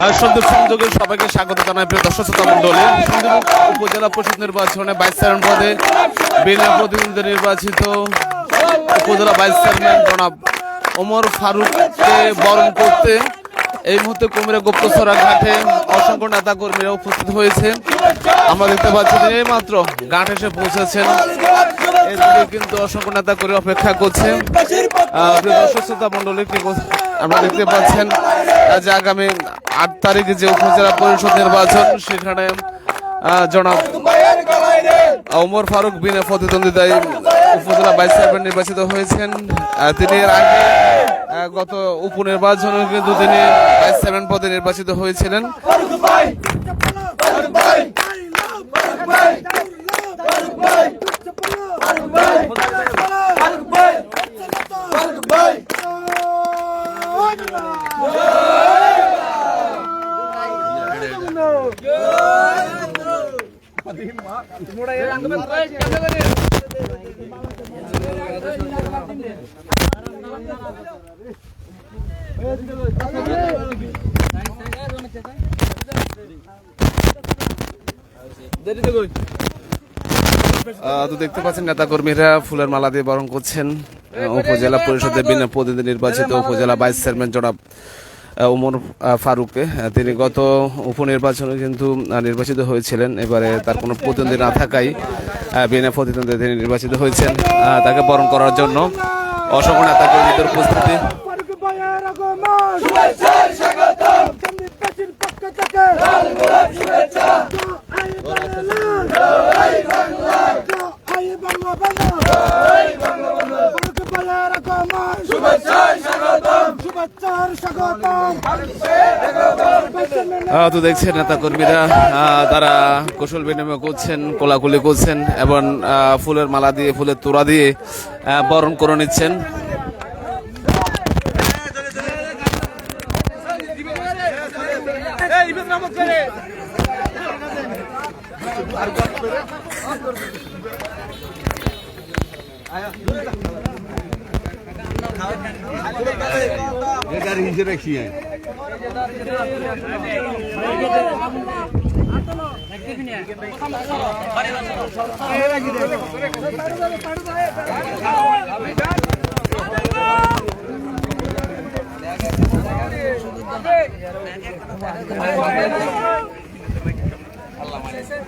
সন্দীপ সংযোগে সবাইকে স্বাগত জানাই, প্রিয় দর্শক শ্রোতা মন্ডলী উপজেলা পরিষদ নির্বাচনে ভাইস চেয়ারম্যান পদে বিনা প্রতিনিধি নির্বাচিত উপজেলা ভাইস চেয়ারম্যান জনাব ওমর ফারুককে বরণ করতে এই মুহূর্তে কুমিরা গুপ্তসরা ঘাটে অসংখ্য নেতা কর্মীরা উপস্থিত হয়েছে। আমরা দেখতে পাচ্ছি যে এই মাত্র ঘাট এসে পৌঁছেছেন। এদিকে কিন্তু অসংখ্য নেতা কর্মী অপেক্ষা করছে। দর্শক শ্রোতা মন্ডলী আমরা দেখতে পাচ্ছেন যে আগামী আট তারিখে যে উপজেলা পরিষদ নির্বাচন, সেখানে জনাব ওমর ফারুক বিনা প্রতিদ্বন্দ্বিতায় উপজেলা ভাইস চেয়ারম্যান নির্বাচিত হয়েছেন। তিনি এর আগে গত উপনির্বাচনে কিন্তু তিনি ভাইস চেয়ারম্যান পদে নির্বাচিত হয়েছিলেন। তো দেখতে পাচ্ছেন নেতা কর্মীরা ফুলের মালা দিয়ে বরণ করছেন। উপজেলা পরিষদের বিনা প্রতিনিধি নির্বাচিত উপজেলা ভাইস চেয়ারম্যান জনাব ওমর আহ, ফারুককে। তিনি গত উপনির্বাচনে কিন্তু নির্বাচিত হয়েছিলেন। এবারে তার কোনো প্রতিদ্বন্দ্বী না থাকায় বিনা প্রতিদ্বন্দ্বী তিনি নির্বাচিত হয়েছেন তাকে বরণ করার জন্য। অসংখ্য নেতা কর্মীদের উপস্থিতি। তো দেখছেন নেতা কর্মীরা তারা কৌশল বিনিময় করছেন, কোলাকুলি করছেন এবং ফুলের মালা দিয়ে, ফুলের তোড়া দিয়ে বরণ করে নিচ্ছেন। ये का रिंज रखी है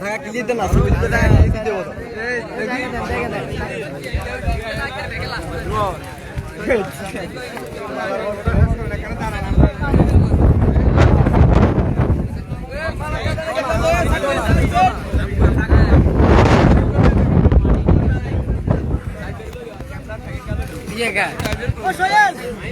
ঢাকা কিলিতে না সিভিলিতে ঢাকা কিলিতে দেব Yeah, guys. Oh, so yes.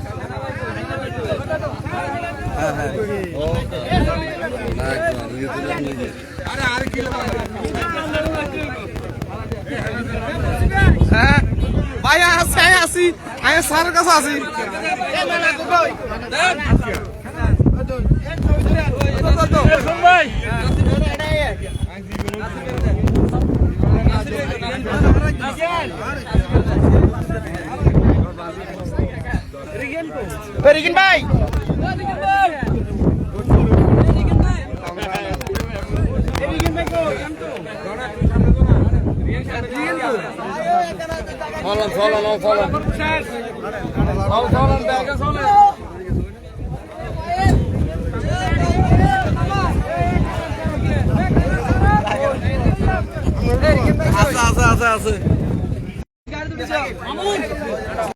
ভাই আসি আই আসি আই স্যারের কাছে আসি রিগিন ভাই চলন চলন চলন চলন চলন আছে আছে আছে আছে